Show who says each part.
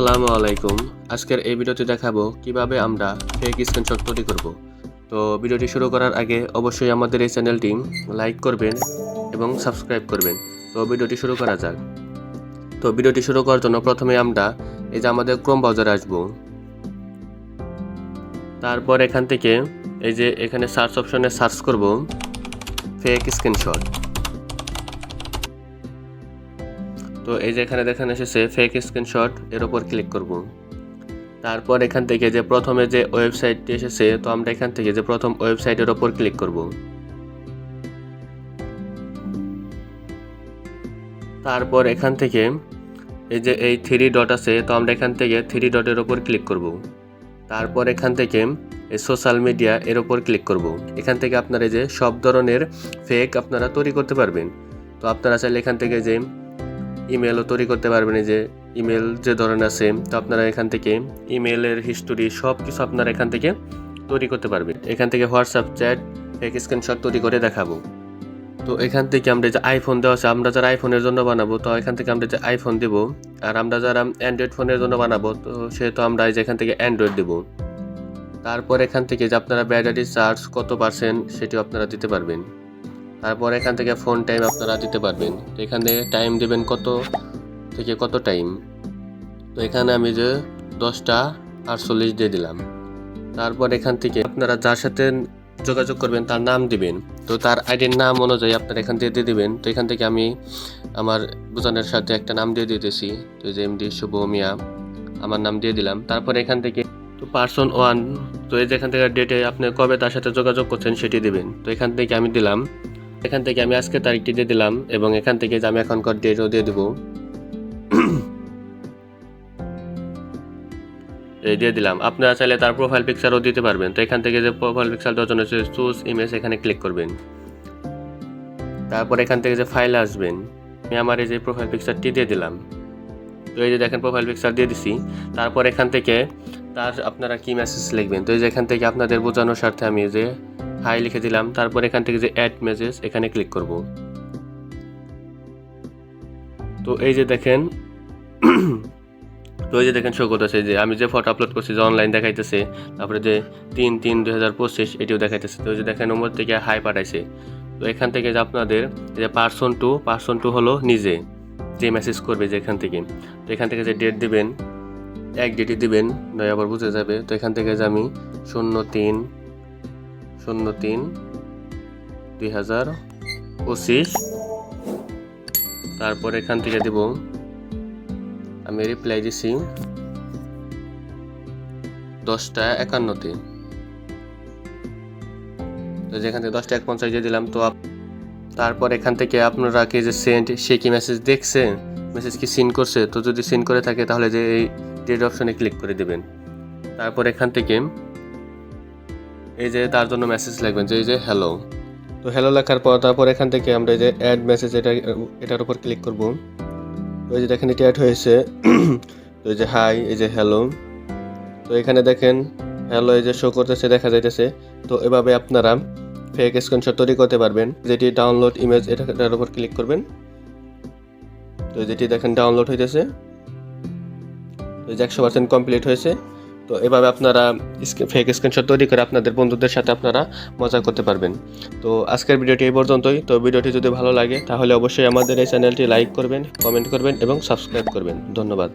Speaker 1: আসসালামু আলাইকুম। আজকের এই ভিডিওতে দেখাবো কীভাবে আমরা ফেক স্ক্রিনশট তৈরি করব। তো ভিডিওটি শুরু করার আগে অবশ্যই আমাদের এই চ্যানেলটি লাইক করবেন এবং সাবস্ক্রাইব করবেন। তো ভিডিওটি শুরু করা যাক। তো ভিডিওটি শুরু করার জন্য প্রথমে আমরা এই যে আমাদের ক্রোম ব্রাউজারে আসব। তারপর এখান থেকে এই যে এখানে সার্চ অপশনে সার্চ করব ফেক স্ক্রিনশট তো এই যে এখানে দেখানো এসেছে ফেক স্ক্রিনশট এর উপর ক্লিক করব। তারপর এখান থেকে যে প্রথমে যে ওয়েবসাইটটি এসেছে, তো আমরা এখান থেকে যে প্রথম ওয়েবসাইটের ওপর ক্লিক করব। তারপর এখান থেকে এই যে এই থ্রি ডট আছে, তো আমরা এখান থেকে থ্রি ডটের ওপর ক্লিক করব। তারপর এখান থেকে এই সোশ্যাল মিডিয়া এর ওপর ক্লিক করব। এখান থেকে আপনারা যে সব ধরনের ফেক আপনারা তৈরি করতে পারবেন। তো আপনারা চাইলে এখান থেকে যে ইমেলও তৈরি করতে পারবেন যে ইমেল যে ধরনের আছে, তো আপনারা এখান থেকে ইমেলের হিস্টোরি সব কিছু আপনারা এখান থেকে তৈরি করতে পারবেন। এখান থেকে হোয়াটসঅ্যাপ, চ্যাট ফেক স্ক্রিনশট তৈরি করে দেখাবো। তো এখান থেকে আমরা যে আইফোন দেওয়া আছে, আমরা যারা আইফোনের জন্য বানাবো, তো এখান থেকে আমরা যে আইফোন দেব। আর আমরা যারা অ্যান্ড্রয়েড ফোনের জন্য বানাবো, তো সেহেতু আমরা এই যে এখান থেকে অ্যান্ড্রয়েড দেবো। তারপর এখান থেকে যে আপনারা ব্যাটারি চার্জ কত পার্সেন্ট সেটিও আপনারা দিতে পারবেন। তারপর এখান থেকে ফোন টাইম আপনারা দিতে পারবেন। তো এখান থেকে টাইম দেবেন কত? থেকে কত টাইম তো এখানে আমি যে দশটা আটচল্লিশ দিয়ে দিলাম। তারপর এখান থেকে আপনারা যার সাথে যোগাযোগ করবেন, তার নাম দিবেন। তো তার আইডির নাম অনুযায়ী আপনারা এখান থেকে দিয়ে দিবেন। তো এখান থেকে আমি আমার দুজনের সাথে একটা নাম দিয়ে দিতেছি। তো যে এমডি শুভ মিয়া, আমার নাম দিয়ে দিলাম। তারপর এখান থেকে তো পার্সন ওয়ান তো এই যে এখান থেকে ডেটে আপনি কবে তার সাথে যোগাযোগ করছেন সেটি দিবেন। তো এখান থেকে আমি দিলাম এখান থেকে আমি আজকে তারিখটি দিয়ে দিলাম এবং এখান থেকে আমি এখনকার ডেটও দিয়ে দেবো, এই দিয়ে দিলাম। আপনারা চাইলে তার প্রোফাইল পিকচারও দিতে পারবেন। তো এখান থেকে যে প্রোফাইল পিকচার দেওয়ার জন্য চুজ ইমেজ এখানে ক্লিক করবেন। তারপর এখান থেকে যে ফাইল আসবেন, আমি আমার এই যে প্রোফাইল পিকচারটি দিয়ে দিলাম। তো এই যে দেখেন প্রোফাইল পিকচার দিয়ে দিছি। তারপর এখান থেকে তার আপনারা কি মেসেজ লিখবেন? তো এই যে এখান থেকে আপনাদের বোঝানোর স্বার্থে আমি যে হাই লিখে দিলাম। তারপর এখান থেকে যে অ্যাড মেসেজ এখানে ক্লিক করব। তো এই যে দেখেন, তো এই যে দেখেন শো করতেছে যে আমি যে ফটো আপলোড করছি, যে অনলাইন দেখাইতেছে, তারপরে যে তিন তিন দুই হাজার পঁচিশ এটিও দেখাইতেছে। তো যে দেখেন নম্বর থেকে হাই পাঠাইছে। তো এখান থেকে যে আপনাদের যে পার্সন টু পার্সন টু হলো নিজে, যে মেসেজ করবে যে এখান থেকে। তো এখান থেকে যে ডেট দিবেন, এক ডেটই দিবেন নয় আবার বুঝে যাবে। তো এখান থেকে যে আমি শূন্য তিন শূন্য তিন, দুই হাজার পঁচিশ। তারপর এখান থেকে দেব, আমি রিপ্লাই দিছি দশটা একান্নতে। তো যেখান থেকে দশটা এক পঞ্চাশ দিয়ে দিলাম, তো তারপর এখান থেকে আপনারা কি যে সেন্ট সে কি মেসেজ দেখছে মেসেজ কি সিন করছে, তো যদি সিন করে থাকে, তাহলে যে এই ডেট অপশনে ক্লিক করে দেবেন। তারপর এখান থেকে এই যে তার জন্য মেসেজ লিখবেন যে, এই যে হ্যালো তো হ্যালো লেখার পর তারপর এখান থেকে আমরা এই যে অ্যাড মেসেজ এটা, এটার উপর ক্লিক করব। তো এই যে দেখেন এটা অ্যাড হয়েছে। তো এই যে হাই এই যে হ্যালো তো এখানে দেখেন হ্যালো এই যে শো করতেছে, দেখা যাইতেছে। তো এভাবে আপনারা ফেক স্ক্রিনশট তৈরি করতে পারবেন। যেটি ডাউনলোড ইমেজ এটা এটার উপর ক্লিক করবেন। তো যেটি দেখেন ডাউনলোড হইতেছে। তো একশো পার্সেন্ট কমপ্লিট হয়েছে। তো এভাবে আপনারা ফেক স্ক্রিনশট তৈরি করে আপনাদের বন্ধুদের সাথে আপনারা মজা করতে পারবেন। তো আজকের ভিডিওটি এই পর্যন্তই। তো ভিডিওটি যদি ভালো লাগে, তাহলে অবশ্যই আমাদের এই চ্যানেলটি লাইক করবেন, কমেন্ট করবেন এবং সাবস্ক্রাইব করবেন। ধন্যবাদ।